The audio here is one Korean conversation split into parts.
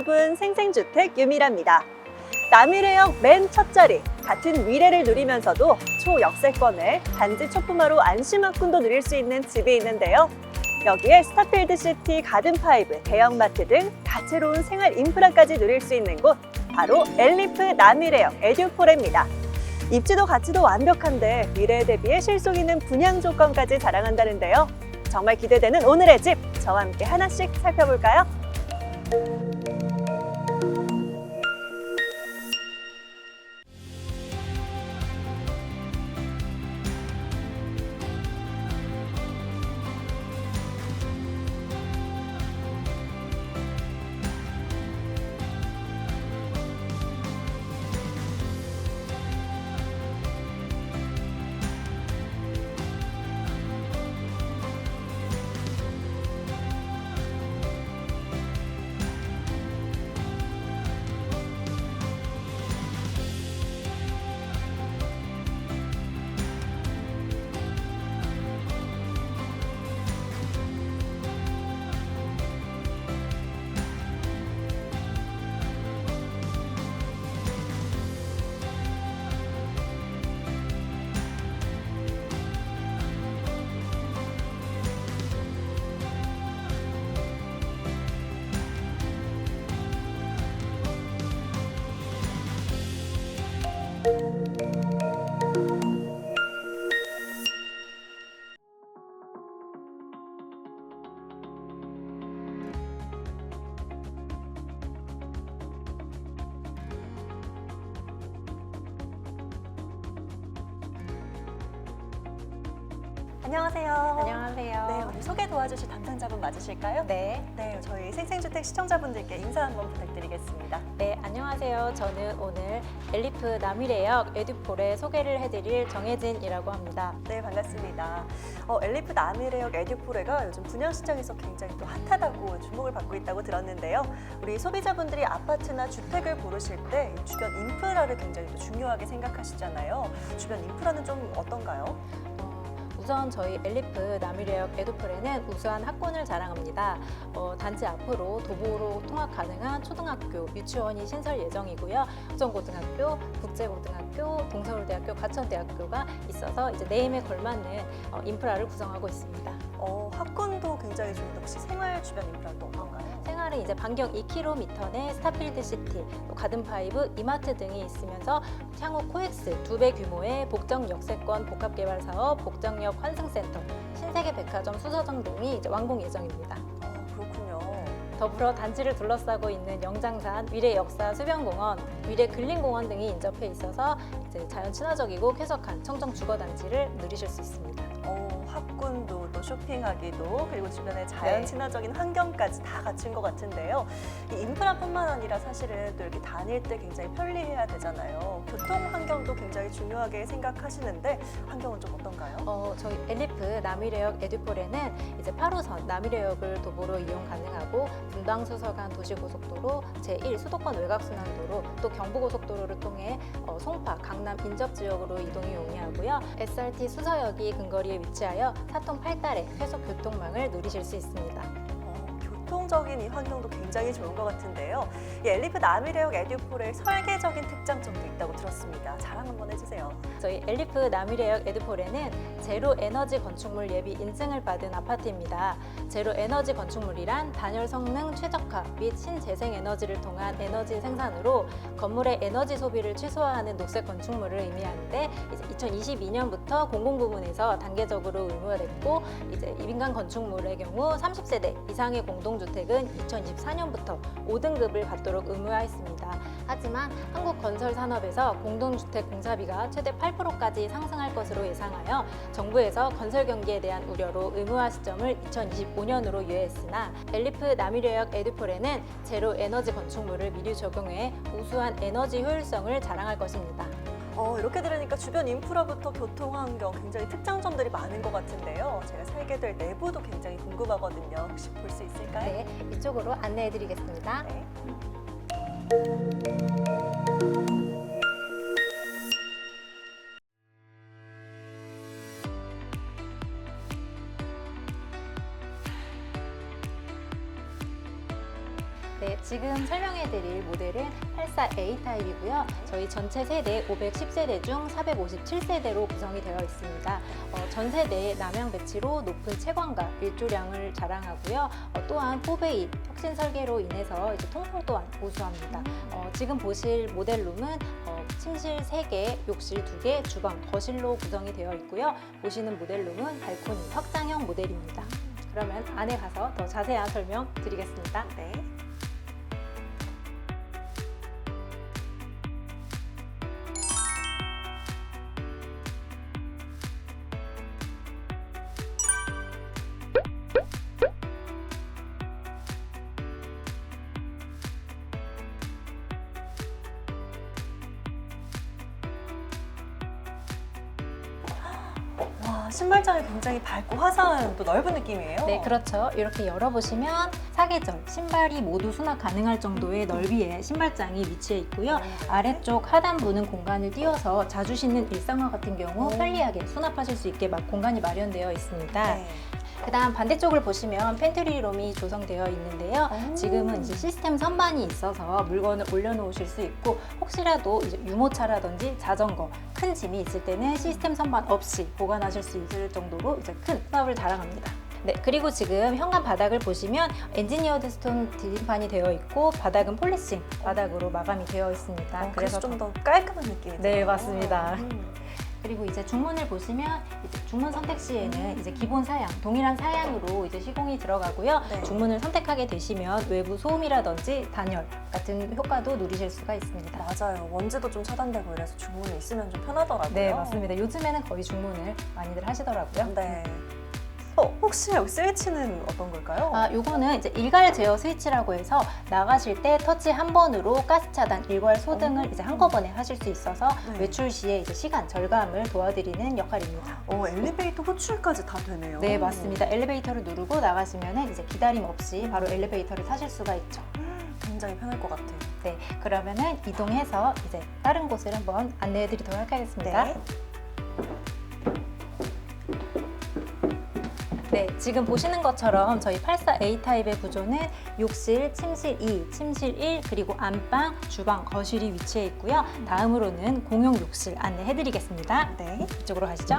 여러분 생생주택 유미라입니다. 남위례역 맨 첫 자리 같은 위례를 누리면서도 초역세권에 단지 초품화로 안심학군도 누릴 수 있는 집이 있는데요. 여기에 스타필드 시티 가든파이브, 대형마트 등 다채로운 생활 인프라까지 누릴 수 있는 곳 바로 엘리프 남위례역 에듀포레입니다. 입지도 가치도 완벽한데 미래에 대비해 실속 있는 분양 조건까지 자랑한다는데요. 정말 기대되는 오늘의 집 저와 함께 하나씩 살펴볼까요? Thank you. 안녕하세요. 안녕하세요. 네, 오늘 소개 도와주실 담당자분 맞으실까요? 네. 네, 저희 생생주택 시청자분들께 인사 한번 부탁드리겠습니다. 네, 안녕하세요. 저는 오늘 엘리프 남위례역 에듀폴의 소개를 해드릴 정혜진이라고 합니다. 네, 반갑습니다. 어, 엘리프 남이레역 에듀포레가 요즘 분양 시장에서 굉장히 또 핫하다고 주목을 받고 있다고 들었는데요. 우리 소비자분들이 아파트나 주택을 고르실 때이 주변 인프라를 굉장히 또 중요하게 생각하시잖아요. 주변 인프라는 좀 어떤가요? 어, 우선 저희 엘리프 남위례역 에듀폴에는 우수한 학군을 자랑합니다. 어, 단지 앞으로 도보로 통학 가능한 초등학교, 유치원이 신설 예정이고요. 수정고등학교, 국제고등학교, 동서울대학교, 가천대학교가 있어서 이제 네임에 걸맞는 어, 인프라를 구성하고 있습니다. 어, 학군도 굉장히 좋은데 혹시 생활 주변 인프라는 생활은 이제 반경 2km 내 스타필드 시티, 또 가든파이브, 이마트 등이 있으면서 향후 코엑스 두 배 규모의 복정 역세권 복합개발 사업, 복정역 환승센터, 신세계 백화점 수서점 등이 이제 완공 예정입니다. 어, 그렇군요. 더불어 단지를 둘러싸고 있는 영장산, 위례 역사 수변공원, 위례 근린공원 등이 인접해 있어서 이제 자연 친화적이고 쾌적한 청정 주거 단지를 누리실 수 있습니다. 쇼핑하기도 그리고 주변에 자연 네. 친화적인 환경까지 다 갖춘 것 같은데요. 이 인프라뿐만 아니라 사실은 또 이렇게 다닐 때 굉장히 편리해야 되잖아요. 교통 환경도 굉장히 중요하게 생각하시는데 환경은 좀 어떤가요? 어, 저희 엘리프 남위례역 에듀폴에는 이제 8호선 남위례역을 도보로 이용 가능하고 분당수서간 도시고속도로 제1 수도권 외곽순환도로 또 경부고속도로를 통해 어, 송파, 강남 인접 지역으로 이동이 용이하고요. SRT 수서역이 근거리에 위치하여 사통 8달 의 회속 교통망을 누리실 수 있습니다. 어, 교통 적인 이 환경도 굉장히 좋은 것 같은데요. 이 엘리프 남이레역 에듀폴의 설계적인 특장점도 있다고 들었습니다. 자랑 한번 해주세요. 저희 엘리프 남위례역 에드폴에는 제로 에너지 건축물 예비 인증을 받은 아파트입니다. 제로 에너지 건축물이란 단열 성능 최적화 및 신재생 에너지를 통한 에너지 생산으로 건물의 에너지 소비를 최소화하는 녹색 건축물을 의미하는데 이제 2022년부터 공공 부문에서 단계적으로 의무화됐고 이제 민간 건축물의 경우 30세대 이상의 공동주택 은 2024년부터 5등급을 받도록 의무화했습니다. 하지만 한국 건설 산업에서 공동주택 공사비가 최대 8%까지 상승할 것으로 예상하여 정부에서 건설 경기에 대한 우려로 의무화 시점을 2025년으로 유예했으나 엘리프 남위례역 에듀폴에는 제로 에너지 건축물을 미리 적용해 우수한 에너지 효율성을 자랑할 것입니다. 어, 이렇게 들으니까 주변 인프라부터 교통 환경 굉장히 특장점들이 많은 것 같은데요. 제가 살게 될 내부도 굉장히 궁금하거든요. 혹시 볼 수 있을까요? 네, 이쪽으로 안내해 드리겠습니다. 네. 네, 지금 설명해드릴 모델은 84A 타입이고요. 저희 전체 세대 510세대 중 457세대로 구성이 되어 있습니다. 어, 전 세대 남양 배치로 높은 채광과 일조량을 자랑하고요. 어, 또한 포베이 혁신 설계로 인해서 이제 통풍 또한 우수합니다. 어, 지금 보실 모델룸은 어, 침실 3개, 욕실 2개, 주방, 거실로 구성이 되어 있고요. 보시는 모델룸은 발코니 확장형 모델입니다. 그러면 안에 가서 더 자세한 설명 드리겠습니다. 네. 신발장이 굉장히 밝고 화사한 또 넓은 느낌이에요. 네, 그렇죠. 이렇게 열어보시면 사계절, 신발이 모두 수납 가능할 정도의 넓이의 신발장이 위치해 있고요. 네. 아래쪽 하단부는 공간을 띄워서 자주 신는 일상화 같은 경우 오. 편리하게 수납하실 수 있게 막 공간이 마련되어 있습니다. 네. 그다음 반대쪽을 보시면 팬트리룸이 조성되어 있는데요. 오. 지금은 이제 시스템 선반이 있어서 물건을 올려놓으실 수 있고 혹시라도 이제 유모차라든지 자전거 큰 짐이 있을 때는 시스템 선반 없이 보관하실 수 있을 정도로 이제 큰 수납을 자랑합니다. 네, 그리고 지금 현관 바닥을 보시면 엔지니어드 스톤 디딤판이 되어 있고 바닥은 폴리싱 바닥으로 마감이 되어 있습니다. 어, 그래서 좀더 깔끔한 느낌이 네. 맞습니다. 음. 그리고 이제 중문을 보시면 이제 중문 선택 시에는 이제 기본 사양, 동일한 사양으로 이제 시공이 들어가고요. 네. 중문을 선택하게 되시면 외부 소음이라든지 단열 같은 효과도 누리실 수가 있습니다. 맞아요. 먼지도 좀 차단되고 이래서 중문이 있으면 좀 편하더라고요. 네, 맞습니다. 요즘에는 거의 중문을 많이들 하시더라고요. 네. 어, 혹시 여기 스위치는 어떤 걸까요? 아, 요거는 이제 일괄 제어 스위치라고 해서 나가실 때 터치 한 번으로 가스 차단, 일괄 소등을 오. 이제 한꺼번에 하실 수 있어서 네. 외출 시에 이제 시간 절감을 도와드리는 역할입니다. 어, 엘리베이터 호출까지 다 되네요. 네, 맞습니다. 엘리베이터를 누르고 나가시면 이제 기다림 없이 바로 엘리베이터를 타실 수가 있죠. 음, 굉장히 편할 것 같아요. 네, 그러면은 이동해서 이제 다른 곳을 한번 안내해 드리도록 하겠습니다. 네. 네, 지금 보시는 것처럼 저희 84A 타입의 구조는 욕실, 침실 2, 침실 1, 그리고 안방, 주방, 거실이 위치해 있고요. 다음으로는 공용 욕실 안내해 드리겠습니다. 네. 이쪽으로 가시죠.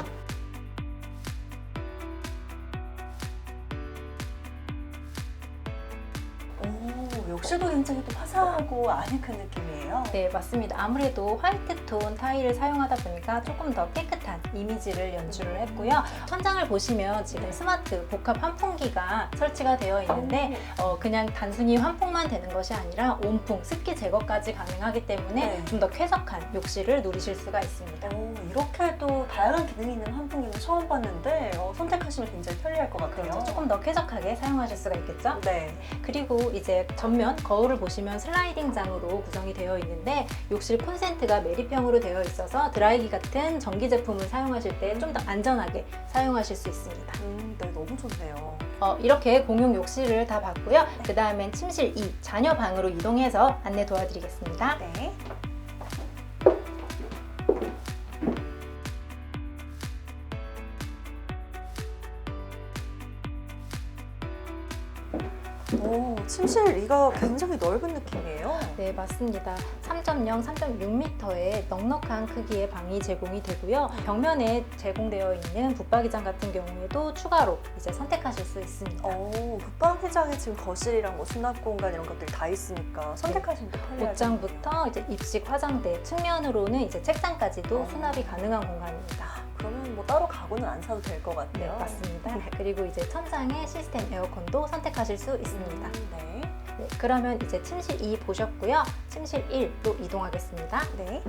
오, 욕실도 굉장히 또 화사하고 아늑한 느낌이에요. 네, 맞습니다. 아무래도 화이트 톤 타일을 사용하다 보니까 조금 더 깨끗 한 이미지를 연출을 했고요. 천장을 보시면 지금 스마트 복합 환풍기가 설치가 되어 있는데 어, 그냥 단순히 환풍만 되는 것이 아니라 온풍, 습기 제거까지 가능하기 때문에 네. 좀 더 쾌적한 욕실을 누리실 수가 있습니다. 오, 이렇게 또 다양한 기능이 있는 환풍기는 처음 봤는데 어, 선택하시면 굉장히 편리할 것 같아요. 그렇죠. 조금 더 쾌적하게 사용하실 수가 있겠죠? 네. 그리고 이제 전면 거울을 보시면 슬라이딩 장으로 구성이 되어 있는데 욕실 콘센트가 매립형으로 되어 있어서 드라이기 같은 전기 제품을 사용하실 때 좀 더 안전하게 사용하실 수 있습니다. 음, 네, 너무 좋네요. 어, 이렇게 공용 욕실을 다 봤고요. 그 다음엔 침실 2, 자녀 방으로 이동해서 안내 도와드리겠습니다. 네. 침실 2가 굉장히 넓은 느낌이에요. 네, 맞습니다. 3.0, 3.6m의 넉넉한 크기의 방이 제공이 되고요. 벽면에 제공되어 있는 붙박이장 같은 경우에도 추가로 이제 선택하실 수 있습니다. 오, 붙박이장에 지금 거실이랑 뭐 수납 공간 이런 것들이 다 있으니까 선택하시면 또 편리할 옷장부터 이제 입식 화장대 측면으로는 이제 책상까지도 어. 수납이 가능한 공간입니다. 그러면 뭐 따로 가구는 안 사도 될것 네, 같아요. 맞습니다. 그리고 이제 천장에 시스템 에어컨도 선택하실 수 있습니다. 음, 네. 네, 그러면 이제 침실 2 보셨고요. 침실 1로 이동하겠습니다. 네.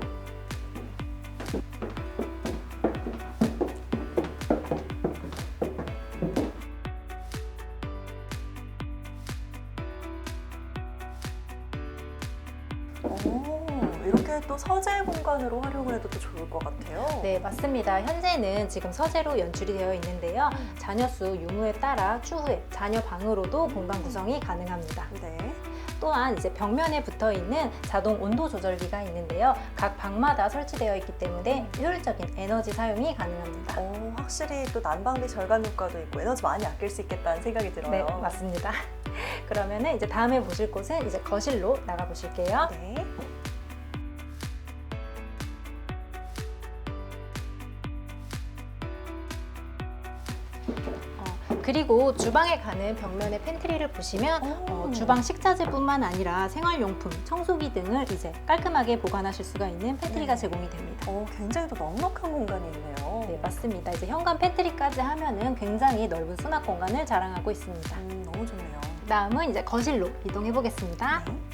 오, 이렇게 또 서재 공간으로 활용을 해도 또 좋을 것 같아요. 네, 맞습니다. 현재는 지금 서재로 연출이 되어 있는데요. 자녀 수 유무에 따라 추후에 자녀 방으로도 공간 구성이 가능합니다. 네. 또한 이제 벽면에 붙어 있는 자동 온도 조절기가 있는데요. 각 방마다 설치되어 있기 때문에 효율적인 에너지 사용이 가능합니다. 오, 확실히 또 난방비 절감 효과도 있고 에너지 많이 아낄 수 있겠다는 생각이 들어요. 네, 맞습니다. 그러면은 이제 다음에 보실 곳은 이제 거실로 나가 보실게요. 네. 그리고 주방에 가는 벽면의 팬트리를 보시면 어, 오. 주방 식자재뿐만 아니라 생활용품, 청소기 등을 이제 깔끔하게 보관하실 수가 있는 팬트리가 네. 제공이 됩니다. 어, 굉장히 또 넉넉한 공간이 있네요. 네, 맞습니다. 이제 현관 팬트리까지 하면은 굉장히 넓은 수납 공간을 자랑하고 있습니다. 음, 너무 좋네요. 다음은 이제 거실로 이동해 보겠습니다. 네.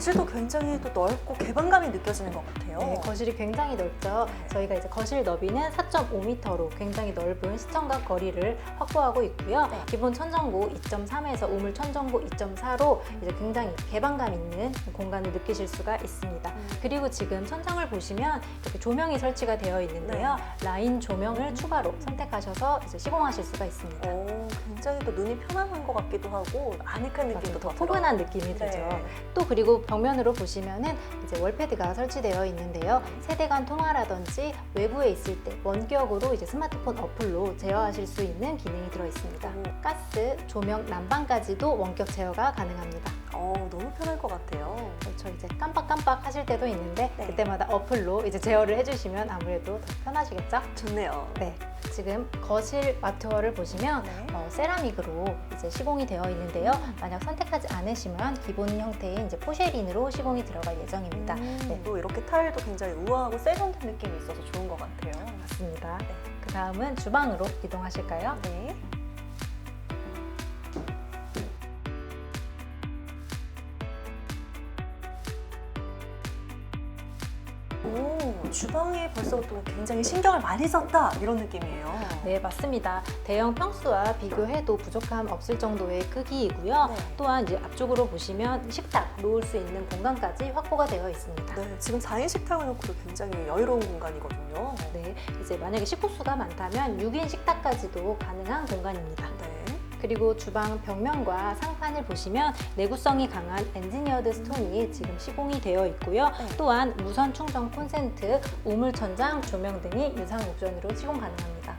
거실도 굉장히 또 넓고 개방감이 느껴지는 것 같아요. 네, 거실이 굉장히 넓죠. 네. 저희가 이제 거실 너비는 4.5m로 굉장히 넓은 시청각 거리를 확보하고 있고요. 네. 기본 천정고 2.3에서 우물 천정고 2.4로 이제 굉장히 개방감 있는 공간을 느끼실 수가 있습니다. 음. 그리고 지금 천장을 보시면 이렇게 조명이 설치가 되어 있는데요. 네. 라인 조명을 추가로 선택하셔서 이제 시공하실 수가 있습니다. 오, 굉장히 또 눈이 편안한 것 같기도 하고 아늑한 느낌도 맞아요. 더더 포근한 들어요. 느낌이 들죠. 네. 또 그리고 벽면으로 보시면은 이제 월패드가 설치되어 있는 데요. 세대 간 통화라든지 외부에 있을 때 원격으로 이제 스마트폰 어플로 제어하실 수 있는 기능이 들어 있습니다. 오. 가스, 조명, 난방까지도 원격 제어가 가능합니다. 어, 너무 편할 것 같아요. 그렇죠. 이제 깜빡깜빡 하실 때도 있는데 네. 그때마다 어플로 이제 제어를 해주시면 아무래도 더 편하시겠죠? 좋네요. 네. 지금 거실 마트워를 보시면 네. 어, 세라믹으로 이제 시공이 되어 있는데요. 만약 선택하지 않으시면 기본 형태의 이제 포쉐린으로 시공이 들어갈 예정입니다. 음, 네. 또 이렇게 타일도 굉장히 우아하고 세련된 느낌이 있어서 좋은 것 같아요. 맞습니다. 그 다음은 주방으로 이동하실까요? 네. 주방에 벌써 또 굉장히 신경을 많이 썼다 이런 느낌이에요. 네, 맞습니다. 대형 평수와 비교해도 부족함 없을 정도의 크기이고요. 네. 또한 이제 앞쪽으로 보시면 식탁 놓을 수 있는 공간까지 확보가 되어 있습니다. 네, 지금 4인 식탁을 놓고도 굉장히 여유로운 공간이거든요. 네, 이제 만약에 식구수가 많다면 6인 식탁까지도 가능한 공간입니다. 네. 그리고 주방 벽면과 상판을 보시면 내구성이 강한 엔지니어드 스톤이 지금 시공이 되어 있고요. 네. 또한 무선 충전 콘센트, 우물 천장, 조명 등이 유상 옵션으로 시공 가능합니다.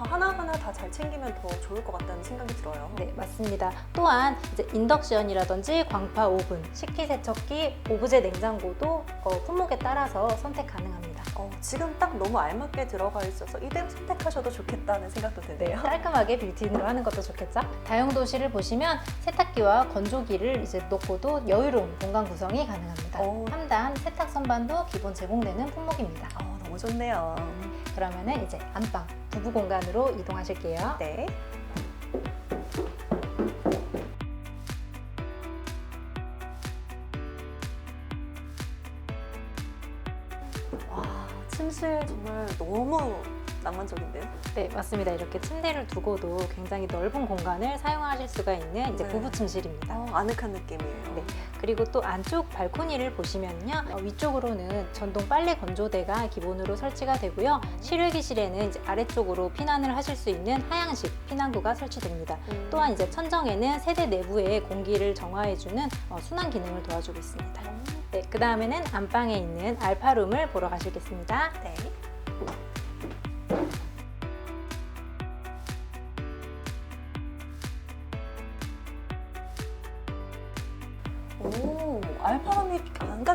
어, 하나하나 다 잘 챙기면 더 좋을 것 같다는 생각이 들어요. 네, 맞습니다. 또한 이제 인덕션이라든지 광파 오븐, 식기세척기, 오브제 냉장고도 어, 품목에 따라서 선택 가능합니다. 어, 지금 딱 너무 알맞게 들어가 있어서 이대로 선택하셔도 좋겠다는 생각도 네, 드네요. 깔끔하게 빌트인으로 하는 것도 좋겠죠? 다용도실을 보시면 세탁기와 건조기를 이제 놓고도 여유로운 공간 구성이 가능합니다. 오. 3단 세탁 선반도 기본 제공되는 품목입니다. 어, 너무 좋네요. 그러면은 이제 안방 부부 공간으로 이동하실게요. 네. 와, 침실 정말 너무 낭만적인데요? 네, 맞습니다. 이렇게 침대를 두고도 굉장히 넓은 공간을 사용하실 수가 있는 이제 네. 부부 침실입니다. 어, 아늑한 느낌이에요. 네. 그리고 또 안쪽 발코니를 보시면요. 어, 위쪽으로는 전동 빨래 건조대가 기본으로 설치가 되고요. 실외기실에는 이제 아래쪽으로 피난을 하실 수 있는 하향식 피난구가 설치됩니다. 음. 또한 이제 천정에는 세대 내부의 공기를 정화해주는 어, 순환 기능을 도와주고 있습니다. 음, 네, 그 다음에는 안방에 있는 알파룸을 보러 가시겠습니다. 네.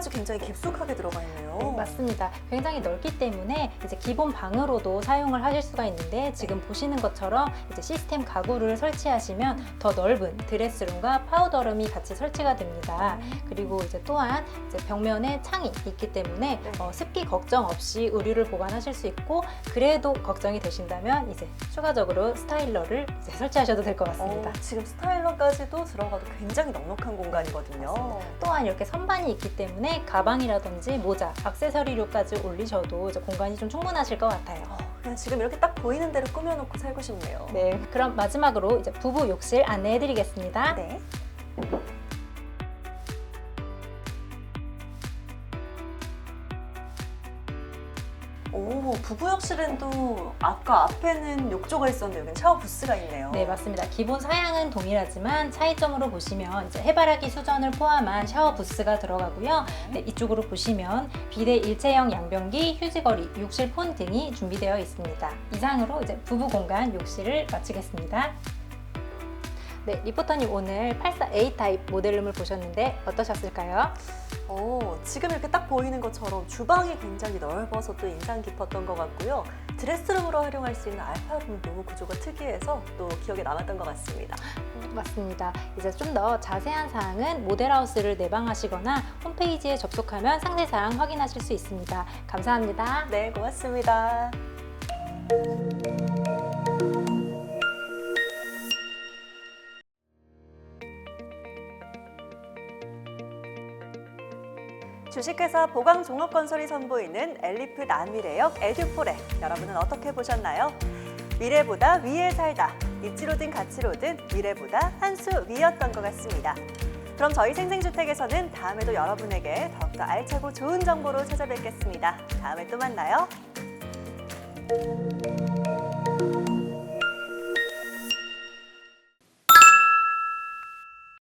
안까지 굉장히 깊숙하게 들어가 있네요. 네, 맞습니다. 굉장히 넓기 때문에 이제 기본 방으로도 사용을 하실 수가 있는데 지금 보시는 것처럼 이제 시스템 가구를 설치하시면 더 넓은 드레스룸과 파우더룸이 같이 설치가 됩니다. 그리고 이제 또한 이제 벽면에 창이 있기 때문에 네. 어, 습기 걱정 없이 의류를 보관하실 수 있고 그래도 걱정이 되신다면 이제 추가적으로 스타일러를 이제 설치하셔도 될 것 같습니다. 어, 지금 스타일러까지도 들어가도 굉장히 넉넉한 공간이거든요. 또한 이렇게 선반이 있기 때문에 가방이라든지 모자, 액세서리류까지 올리셔도 이제 공간이 좀 충분하실 것 같아요. 어, 그냥 지금 이렇게 딱 보이는 대로 꾸며놓고 살고 싶네요. 네, 그럼 마지막으로 이제 부부 욕실 안내해드리겠습니다. 네. 부부욕실은 아까 앞에는 욕조가 있었는데 여기는 샤워 부스가 있네요. 네, 맞습니다. 기본 사양은 동일하지만 차이점으로 보시면 이제 해바라기 수전을 포함한 샤워 부스가 들어가고요. 네, 이쪽으로 보시면 비대 일체형 양변기, 휴지거리, 욕실 폰 등이 준비되어 있습니다. 이상으로 이제 부부 공간 욕실을 마치겠습니다. 네, 리포터님 오늘 84A 타입 모델룸을 보셨는데 어떠셨을까요? 어, 지금 이렇게 딱 보이는 것처럼 주방이 굉장히 넓어서 또 인상 깊었던 것 같고요. 드레스룸으로 활용할 수 있는 알파룸도 구조가 특이해서 또 기억에 남았던 것 같습니다. 맞습니다. 이제 좀 더 자세한 사항은 모델하우스를 내방하시거나 홈페이지에 접속하면 상세 사항 확인하실 수 있습니다. 감사합니다. 네, 고맙습니다. 주식회사 보강종합건설이 선보이는 엘리프 남미래역 에듀포레 여러분은 어떻게 보셨나요? 미래보다 위에 살다 입지로든 가치로든 미래보다 한 수 위였던 것 같습니다. 그럼 저희 생생주택에서는 다음에도 여러분에게 더욱더 알차고 좋은 정보로 찾아뵙겠습니다. 다음에 또 만나요.